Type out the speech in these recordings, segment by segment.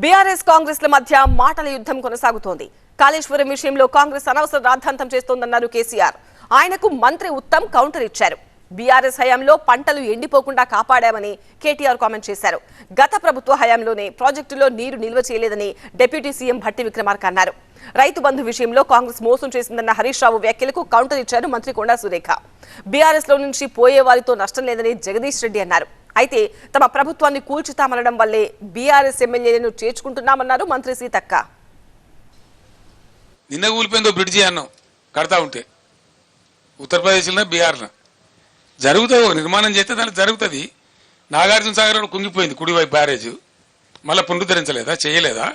BRS కాంగ్రెస్ల మధ్య మాటల యుద్ధం కొనసాగుతోంది. కాళేశ్వరం విషయంలో కాంగ్రెస్ అనవసర రాద్ధాంతం చేస్తోందన్నారు కేసీఆర్. ఆయనకు మంత్రి ఉత్తమ్ కౌంటర్ ఇచ్చారు. బీఆర్ఎస్ హయాంలో పంటలు ఎండిపోకుండా కాపాడామని కేటీఆర్ కామెంట్ చేశారు. గత ప్రభుత్వ హయాంలోనే ప్రాజెక్టులో నీరు నిల్వ చేయలేదని డిప్యూటీ సీఎం భట్టి విక్రమార్క అన్నారు. రైతు బంధు విషయంలో కాంగ్రెస్ మోసం చేసిందన్న హరీష్ రావు వ్యాఖ్యలకు కౌంటర్ ఇచ్చారు మంత్రి కొండా సురేఖ. బీఆర్ఎస్లో నుంచి పోయే వారితో నష్టం లేదని జగదీష్ రెడ్డి అన్నారు. అయితే తమ ప్రభుత్వాన్ని కూల్చుతామనడం వల్లే బీఆర్ఎస్ ఎమ్మెల్యేలను చేర్చుకుంటున్నామన్నారు మంత్రి సీతక్క. నిన్న కూలిపోయిందో బ్రిడ్జి అన్నాం కడతా ఉంటే. ఉత్తరప్రదేశ్లో బీహార్లో. జరుగుతుంది ఒక నిర్మాణం చేస్తే దానికి జరుగుతుంది. నాగార్జున సాగర్ కూడా కుంగిపోయింది కుడివైపు బ్యారేజ్. మళ్ళీ పునరుద్ధరించలేదా? చేయలేదా?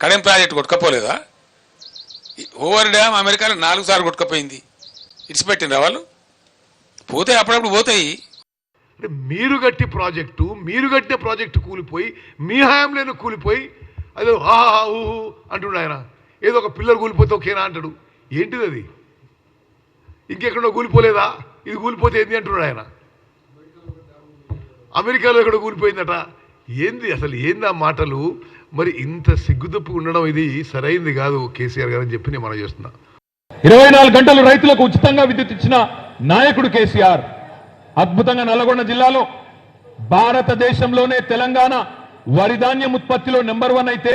కడెం ప్రాజెక్ట్ కొట్టుకపోలేదా? ఓవర్ డ్యామ్ అమెరికాలో నాలుగు సార్లు కొట్టుకపోయింది. ఇడిచిపెట్టిండ్రా వాళ్ళు? పోతే అప్పుడప్పుడు పోతాయి. అంటే మీరు కట్టి ప్రాజెక్టు మీరు కట్టే ప్రాజెక్టు కూలిపోయి మీ హయాంలోనే కూలిపోయి అదే హాహా ఊహు అంటుండు ఆయన. ఏదో ఒక పిల్లలు కూలిపోతే ఓకేనా అంటాడు. ఏంటిది అది? ఇంకెక్కడో కూలిపోలేదా? ఇది కూలిపోతే ఏంది అంటున్నాడు ఆయన. అమెరికాలో ఎక్కడ కూలిపోయిందట. ఏంది అసలు ఏంది ఆ మాటలు? మరి ఇంత సిగ్గుదప్పు ఉండడం ఇది సరైంది కాదు కేసీఆర్ గారు అని చెప్పి నేను మనం చేస్తున్నా. ఇరవై నాలుగు గంటలు రైతులకు ఉచితంగా విద్యుత్ ఇచ్చిన నాయకుడు కేసీఆర్. అద్భుతంగా నల్గొండ జిల్లాలో భారతదేశంలోనే తెలంగాణ వరి ధాన్యం ఉత్పత్తిలో నెంబర్ వన్ అయితే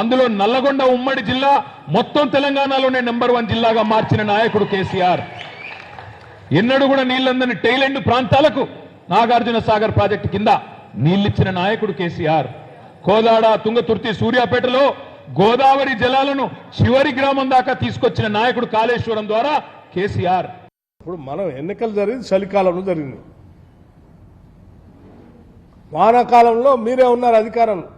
అందులో నల్లగొండ ఉమ్మడి జిల్లా మొత్తం తెలంగాణలోనే నెంబర్ వన్ జిల్లాగా మార్చిన నాయకుడు కేసీఆర్. ఎన్నడూ కూడా నీళ్ళందని టైలెండ్ ప్రాంతాలకు నాగార్జున సాగర్ ప్రాజెక్టు కింద నీళ్ళిచ్చిన నాయకుడు కేసీఆర్. కోదాడ తుంగతుర్తి సూర్యాపేటలో గోదావరి జలాలను చివరి గ్రామం దాకా తీసుకొచ్చిన నాయకుడు కాళేశ్వరం ద్వారా కేసీఆర్. ఇప్పుడు మనం ఎన్నికలు జరిగింది చలికాలంలో జరిగింది. వానాకాలంలో మీరే ఉన్నారు అధికారంలో.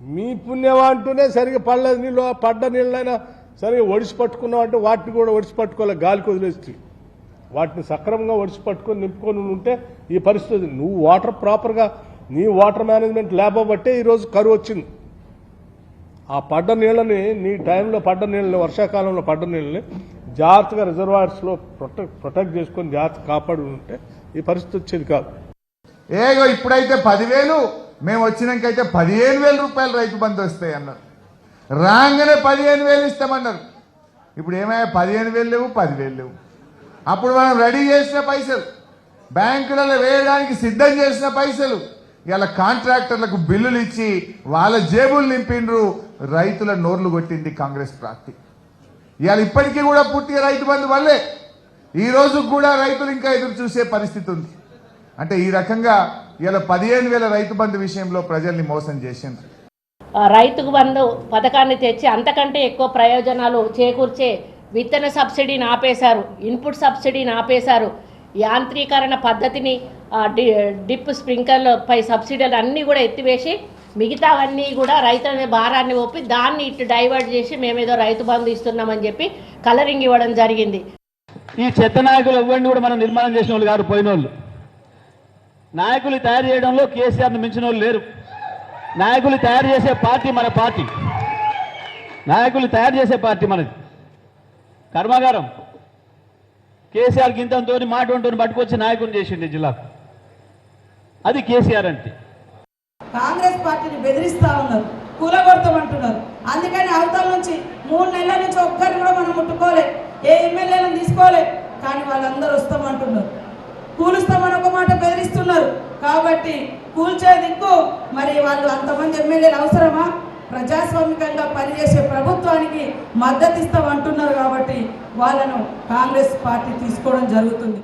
మీ పుణ్యం అంటూనే సరిగా పడలేదు నీళ్ళు పడ్డ నీళ్ళైనా సరిగా ఒడిసి పట్టుకున్నాం అంటే వాటిని కూడా ఒడిసి పట్టుకోలే గాలికి వదిలేసి. వాటిని సక్రమంగా ఒడిసి పట్టుకొని నింపుకొని ఉంటే ఈ పరిస్థితి నువ్వు వాటర్ ప్రాపర్గా నీ వాటర్ మేనేజ్మెంట్ లేకపోబట్టే ఈరోజు కరువు వచ్చింది. ఆ పడ్డ నీళ్ళని నీ టైంలో పడ్డ నీళ్ళని వర్షాకాలంలో పడ్డ నీళ్ళని జాగ్రత్తగా రిజర్వాయర్స్లో ప్రొటెక్ట్ ప్రొటెక్ట్ చేసుకొని జాగ్రత్త కాపాడు ఉంటే ఈ పరిస్థితి వచ్చేది కాదు. ఏగో ఇప్పుడైతే పదివేలు మేము వచ్చినాకైతే పదిహేను వేల రూపాయలు రైతు బంధు వస్తాయి అన్నారు. రాగానే పదిహేను వేలు ఇస్తామన్నారు. ఇప్పుడు ఏమయ్యా పదిహేను వేలు లేవు పదివేలు లేవు. అప్పుడు మనం రెడీ చేసిన పైసలు బ్యాంకులలో వేయడానికి సిద్ధం చేసిన పైసలు ఇలా కాంట్రాక్టర్లకు బిల్లులు ఇచ్చి వాళ్ళ జేబులు నింపిండ్రు రైతుల నోర్లు కొట్టింది కాంగ్రెస్ పార్టీ. ఇవాళ ఇప్పటికీ కూడా పూర్తిగా రైతు బంధు వల్లే. ఈ రోజు కూడా రైతులు ఇంకా ఎదురు చూసే పరిస్థితి ఉంది. అంటే ఈ రకంగా ఇలా పదిహేను వేల రైతు బంధు విషయంలో ప్రజల్ని మోసం చేసింది ఆ, రైతుకు బంధు పథకాన్ని తెచ్చి అంతకంటే ఎక్కువ ప్రయోజనాలు చేకూర్చే విత్తన సబ్సిడీని ఆపేశారు ఇన్పుట్ సబ్సిడీని ఆపేశారు. యాంత్రీకరణ పద్ధతిని ఆ, డి డిప్ స్ప్రింకర్ల పై సబ్సిడీలు అన్నీ కూడా ఎత్తివేసి మిగతావన్నీ కూడా రైతుల భారాన్ని ఒప్పి దాన్ని ఇటు డైవర్ట్ చేసి మేమేదో రైతు బంధు ఇస్తున్నామని చెప్పి కలరింగ్ ఇవ్వడం జరిగింది. ఈ చెత్త నాయకులు ఎవరిని కూడా మనం నిర్మాణం చేసిన వాళ్ళు కాదు పోయిన వాళ్ళు నాయకులు తయారు చేయడంలో కేసీఆర్ని మించిన వాళ్ళు లేరు. నాయకులు తయారు చేసే పార్టీ మన పార్టీ. నాయకులు తయారు చేసే పార్టీ మనది. కర్మాగారం. కేసీఆర్ గింతంతో మాట ఉంటుంది పట్టుకొచ్చి నాయకుని చేసిండే జిల్లాకు. అది కేసీఆర్ అంటే. కాంగ్రెస్ పార్టీని బెదిరిస్తా ఉన్నారు కూలగొడతామంటున్నారు. అందుకని అవతల నుంచి మూడు నెలల నుంచి ఒక్కరిని కూడా మనం ముట్టుకోలే ఏ ఎమ్మెల్యేలను తీసుకోలే. కానీ వాళ్ళందరూ వస్తామంటున్నారు. కూలుస్తామని ఒక మాట బెదిరిస్తున్నారు. కాబట్టి కూల్చే దిక్కు మరి వాళ్ళు అంతమంది ఎమ్మెల్యేలు అవసరమా? ప్రజాస్వామికంగా పనిచేసే ప్రభుత్వానికి మద్దతు ఇస్తామంటున్నారు కాబట్టి వాళ్ళను కాంగ్రెస్ పార్టీ తీసుకోవడం జరుగుతుంది.